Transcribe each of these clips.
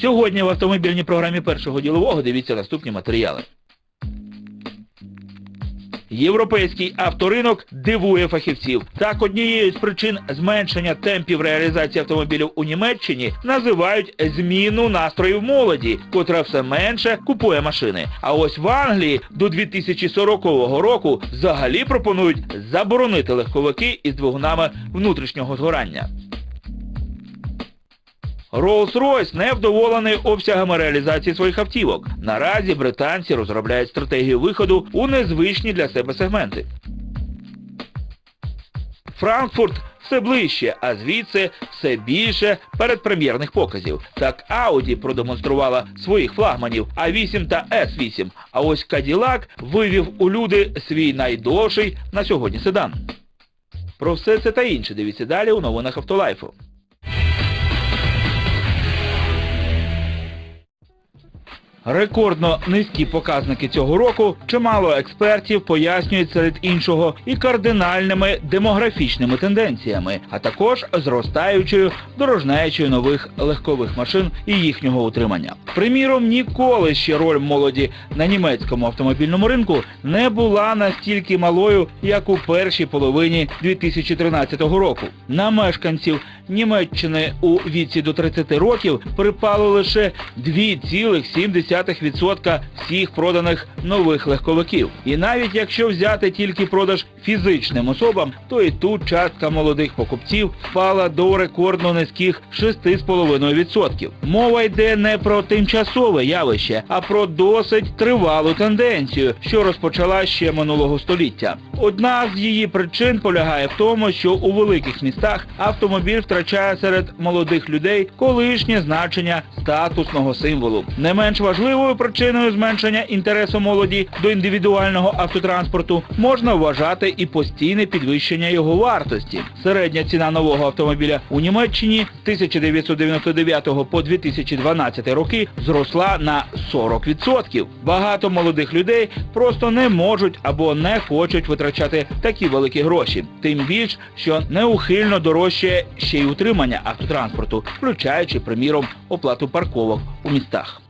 Сьогодні в автомобільній програмі першого ділового дивіться наступні матеріали. Європейський авторинок дивує фахівців. Так, однією з причин зменшення темпів реалізації автомобілів у Німеччині називають зміну настроїв молоді, котра все менше купує машини. А ось в Англії до 2040 року взагалі пропонують заборонити легковики із двигунами внутрішнього згорання. Rolls-Royce не вдоволений обсягами реалізації своїх автівок. Наразі британці розробляють стратегію виходу у незвичні для себе сегменти. Франкфурт все ближче, а звідси все більше передпрем'єрних показів. Так Audi продемонструвала своїх флагманів А8 та С8, а ось Cadillac вивів у люди свій найдовший на сьогодні седан. Про все це та інше дивіться далі у новинах Автолайфу. Рекордно низькі показники цього року чимало експертів пояснюють серед іншого і кардинальними демографічними тенденціями, а також зростаючою дорожнеючою нових легкових машин і їхнього утримання. Приміром, ніколи ще роль молоді на німецькому автомобільному ринку не була настільки малою, як у першій половині 2013 року. На мешканців Німеччини у віці до 30 років припало лише 2,7% всіх проданих нових легковиків. І навіть якщо взяти тільки продаж фізичним особам, то і тут частка молодих покупців впала до рекордно низьких 6,5%. Мова йде не про тимчасове явище, а про досить тривалу тенденцію, що розпочала ще минулого століття. Одна з її причин полягає в тому, що у великих містах автомобіль втрачає серед молодих людей колишнє значення статусного символу. Не менш важливою причиною зменшення інтересу молоді до індивідуального автотранспорту можна вважати і постійне підвищення його вартості. Середня ціна нового автомобіля у Німеччині з 1999 по 2012 роки зросла на 40%. Багато молодих людей просто не можуть або не хочуть витрачати такі великі гроші. Тим більш, що неухильно дорожчає ще й утримання автотранспорту, включаючи, приміром, оплату парковок у містах.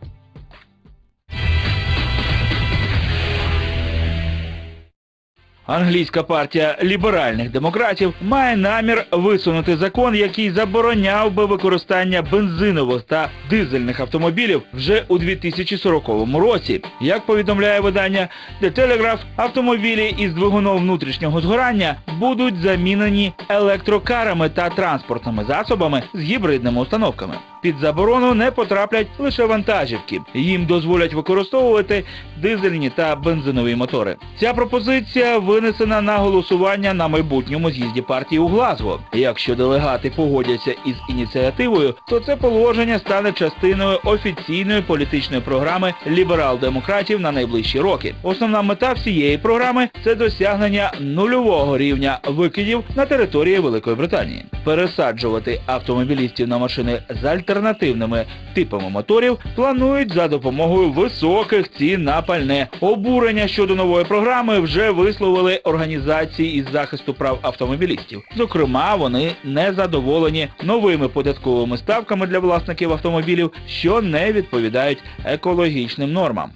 Англійська партія ліберальних демократів має намір висунути закон, який забороняв би використання бензинових та дизельних автомобілів вже у 2040 році. Як повідомляє видання The Telegraph, автомобілі із двигуном внутрішнього згорання будуть замінені електрокарами та транспортними засобами з гібридними установками. Під заборону не потраплять лише вантажівки. Їм дозволять використовувати дизельні та бензинові мотори. Ця пропозиція винесена на голосування на майбутньому з'їзді партії у Глазго. Якщо делегати погодяться із ініціативою, то це положення стане частиною офіційної політичної програми ліберал-демократів на найближчі роки. Основна мета всієї програми це досягнення нульового рівня викидів на території Великої Британії. Пересаджувати автомобілістів на машини з альтернативними типами моторів планують за допомогою високих цін на пальне. Обурення щодо нової програми вже висловили організації із захисту прав автомобілістів. Зокрема, вони не задоволені новими податковими ставками для власників автомобілів, що не відповідають екологічним нормам.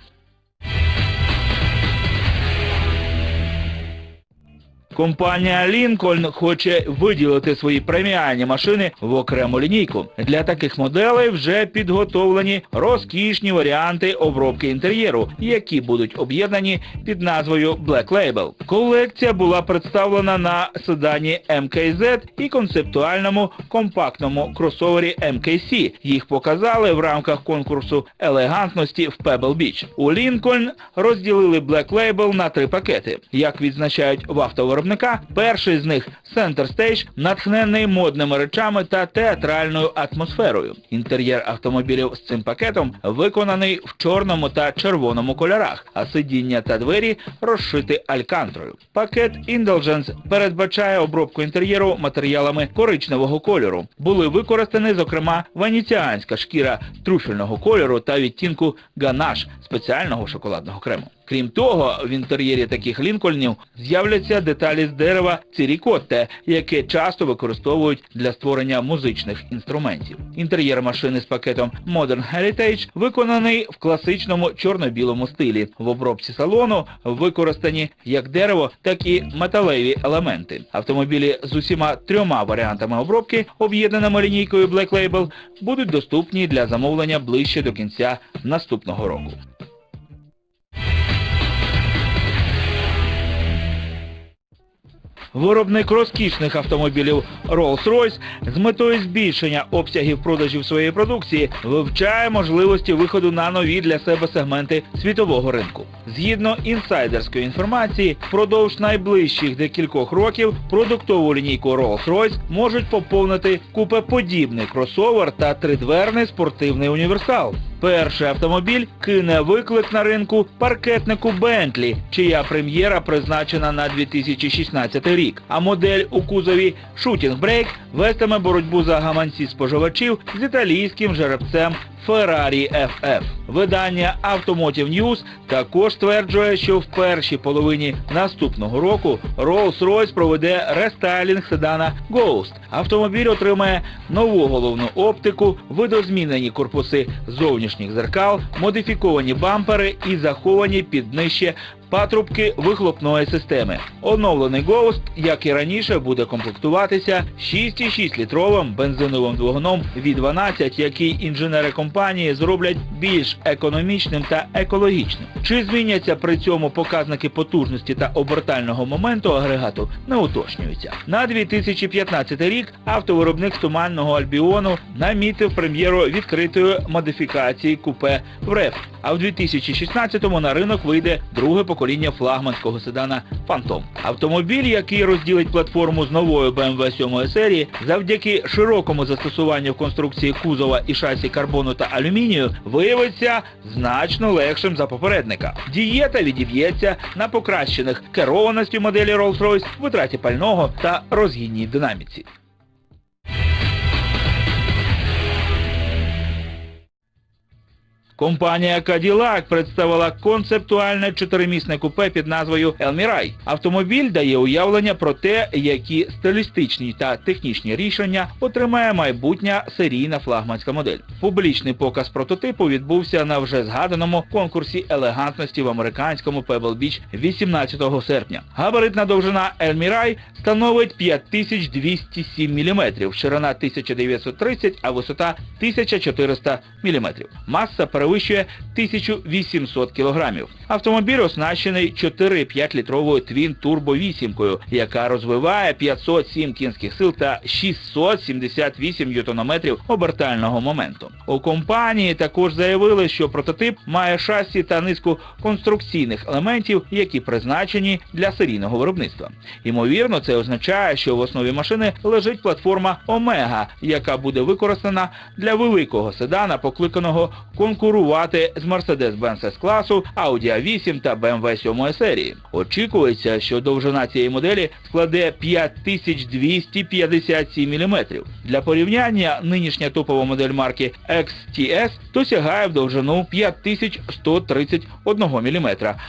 Компанія Lincoln хоче виділити свої преміальні машини в окрему лінійку. Для таких моделей вже підготовлені розкішні варіанти обробки інтер'єру, які будуть об'єднані під назвою Black Label. Колекція була представлена на седані MKZ і концептуальному компактному кросовері MKC. Їх показали в рамках конкурсу елегантності в Pebble Beach. У Lincoln розділили Black Label на три пакети. Як відзначають в автовиробника, перший з них Center Stage, натхнений модними речами та театральною атмосферою. Інтер'єр автомобілів з цим пакетом виконаний в чорному та червоному кольорах, а сидіння та двері розшиті алькантрою. Пакет Indulgence передбачає обробку інтер'єру матеріалами коричневого кольору. Були використані, зокрема, венеціанська шкіра трюфельного кольору та відтінку ганаш спеціального шоколадного крему. Крім того, в інтер'єрі таких лінкольнів з'являться деталі з дерева цирікотте, яке часто використовують для створення музичних інструментів. Інтер'єр машини з пакетом Modern Heritage виконаний в класичному чорно-білому стилі. В обробці салону використані як дерево, так і металеві елементи. Автомобілі з усіма трьома варіантами обробки, об'єднаними лінійкою Black Label, будуть доступні для замовлення ближче до кінця наступного року. Виробник розкішних автомобілів Rolls-Royce з метою збільшення обсягів продажів своєї продукції вивчає можливості виходу на нові для себе сегменти світового ринку. Згідно інсайдерської інформації, впродовж найближчих декількох років продуктову лінійку Rolls-Royce можуть поповнити купеподібний кросовер та тридверний спортивний універсал. Перший автомобіль кине виклик на ринку паркетнику Bentley, чия прем'єра призначена на 2016 рік. А модель у кузові Shooting Brake вестиме боротьбу за гаманці споживачів з італійським жеребцем Ferrari FF. Видання Automotive News також стверджує, що в першій половині наступного року Rolls-Royce проведе рестайлінг седана Ghost. Автомобіль отримає нову головну оптику, видозмінені корпуси зовнішніх зеркал, модифіковані бампери і заховані під нижче патрубки вихлопної системи. Оновлений Ghost, як і раніше, буде комплектуватися 6,6-літровим бензиновим двигуном V12, який інженери компанії зроблять більш економічним та екологічним. Чи зміняться при цьому показники потужності та обертального моменту агрегату, не уточнюється. На 2015 рік автовиробник туманного Альбіону намітив прем'єру відкритої модифікації купе ВРЕФ, а в 2016-му на ринок вийде друге покоління флагманського седана Phantom. Автомобіль, який розділить платформу з новою BMW 7 серії, завдяки широкому застосуванню в конструкції кузова і шасі карбону та алюмінію, виявиться значно легшим за попередника. Дієта відіб'ється на покращених керованості моделі Rolls-Royce, витраті пального та розгінній динаміці. Компанія Cadillac представила концептуальне чотиримісне купе під назвою Elmirai. Автомобіль дає уявлення про те, які стилістичні та технічні рішення отримає майбутня серійна флагманська модель. Публічний показ прототипу відбувся на вже згаданому конкурсі елегантності в американському Pebble Beach 18 серпня. Габаритна довжина Elmirai становить 5207 мм, ширина 1930, а висота 1400 мм. Маса перевищує 1800 кг. Автомобіль оснащений 4,5 літровою Twin Turbo 8, яка розвиває 507 кінських сил та 678 ньютонометрів обертального моменту. У компанії також заявили, що прототип має шасі та низку конструкційних елементів, які призначені для серійного виробництва. Ймовірно, це означає, що в основі машини лежить платформа Омега, яка буде використана для великого седана, покликаного конкурувати з Mercedes-Benz S-класу, Audi A8 та BMW 7 серії. Очікується, що довжина цієї моделі складе 5257 мм. Для порівняння нинішня топова модель марки XTS досягає в довжину 5131 мм,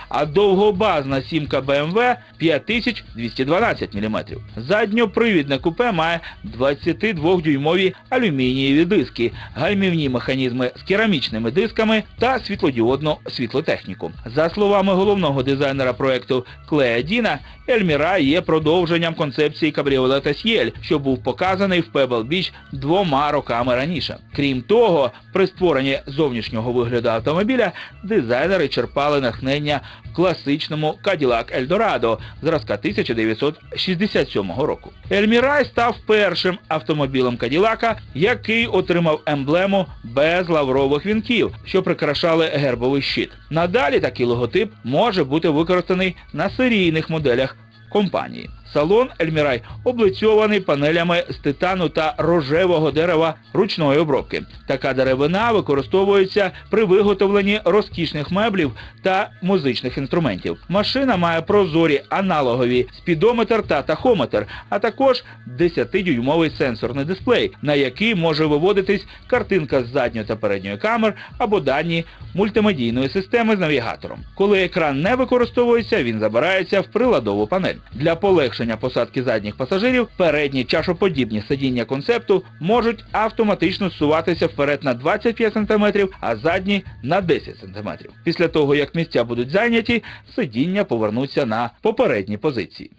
а довгобазна сімка BMW 5212 мм. Задньопривідне купе має 22-дюймові алюмінієві диски, гальмівні механізми з керамічними дисками та світлодіодну світлотехніку. За словами головного дизайнера проекту Клея Діна, Ельміра є продовженням концепції кабріолета С'єль, що був показаний в Pebble Beach двома роками раніше. Крім того, при створенні зовнішнього вигляду автомобіля дизайнери черпали натхнення класичному Cadillac Eldorado зразка 1967 року. Ельмірай став першим автомобілем Каділака, який отримав емблему без лаврових вінків, що прикрашали гербовий щит. Надалі такий логотип може бути використаний на серійних моделях компанії. Салон Ельмірай облицьований панелями з титану та рожевого дерева ручної обробки. Така деревина використовується при виготовленні розкішних меблів та музичних інструментів. Машина має прозорі аналогові спідометр та тахометр, а також 10-дюймовий сенсорний дисплей, на який може виводитись картинка з задньої та передньої камер або дані мультимедійної системи з навігатором. Коли екран не використовується, він забирається в приладову панель. Для полегшення посадки задніх пасажирів передні чашоподібні сидіння концепту можуть автоматично зсуватися вперед на 25 см, а задні на 10 см. Після того, як місця будуть зайняті, сидіння повернуться на попередні позиції.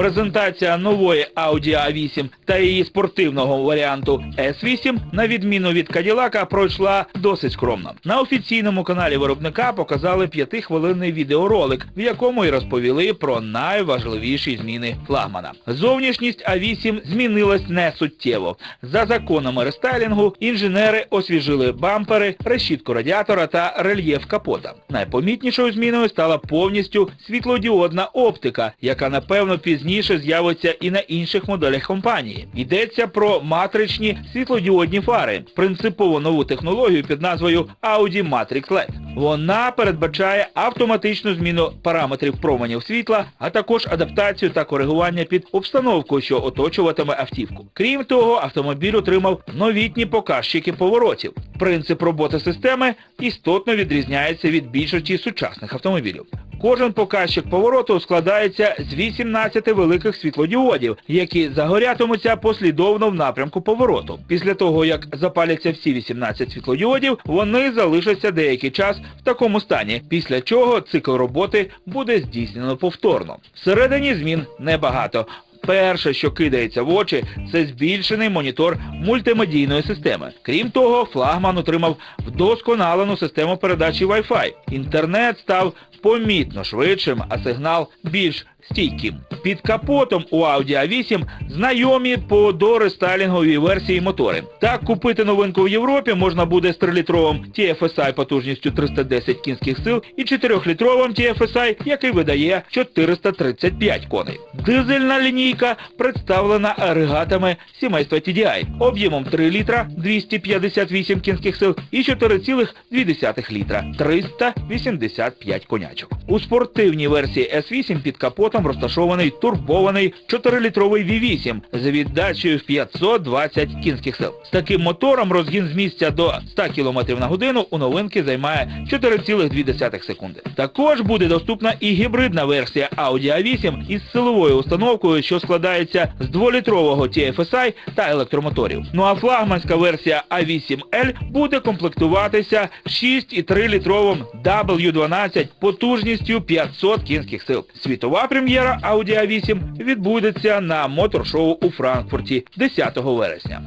Презентація нової Audi A8 та її спортивного варіанту S8, на відміну від Cadillac, пройшла досить скромно. На офіційному каналі виробника показали п'ятихвилинний відеоролик, в якому й розповіли про найважливіші зміни флагмана. Зовнішність A8 змінилась не суттєво. За законами рестайлінгу інженери освіжили бампери, решітку радіатора та рельєф капота. Найпомітнішою зміною стала повністю світлодіодна оптика, яка напевно пізніше з'явиться і на інших моделях компанії. Йдеться про матричні світлодіодні фари, принципово нову технологію під назвою Audi Matrix LED. Вона передбачає автоматичну зміну параметрів променів світла, а також адаптацію та коригування під обстановку, що оточуватиме автівку. Крім того, автомобіль отримав новітні показчики поворотів. Принцип роботи системи істотно відрізняється від більшості сучасних автомобілів. Кожен показчик повороту складається з 18 великих світлодіодів, які загорятимуться послідовно в напрямку повороту. Після того, як запаляться всі 18 світлодіодів, вони залишаться деякий час в такому стані, після чого цикл роботи буде здійснено повторно. Всередині змін небагато. Перше, що кидається в очі, це збільшений монітор мультимедійної системи. Крім того, флагман отримав вдосконалену систему передачі Wi-Fi. Інтернет став помітно швидшим, а сигнал більш стійким. Під капотом у Audi A8 знайомі по дорестайлінговій версії мотори. Так купити новинку в Європі можна буде з 3-літровим TFSI потужністю 310 кінських сил і 4-літровим TFSI, який видає 435 коней. Дизельна лінійка представлена агрегатами сімейства TDI об'ємом 3 літра 258 кінських сил і 4,2 літра 385 конячок. У спортивній версії S8 під капотом розташований турбований 4-літровий V8 з віддачею в 520 кінських сил. З таким мотором розгін з місця до 100 км на годину у новинки займає 4,2 секунди. Також буде доступна і гібридна версія Audi A8 із силовою установкою, що складається з 2-літрового TFSI та електромоторів. Ну а флагманська версія A8L буде комплектуватися 6,3-літровим W12 потужністю 500 кінських сил. Світова прем'єра Audi A8 відбудеться на моторшоу у Франкфурті 10 вересня.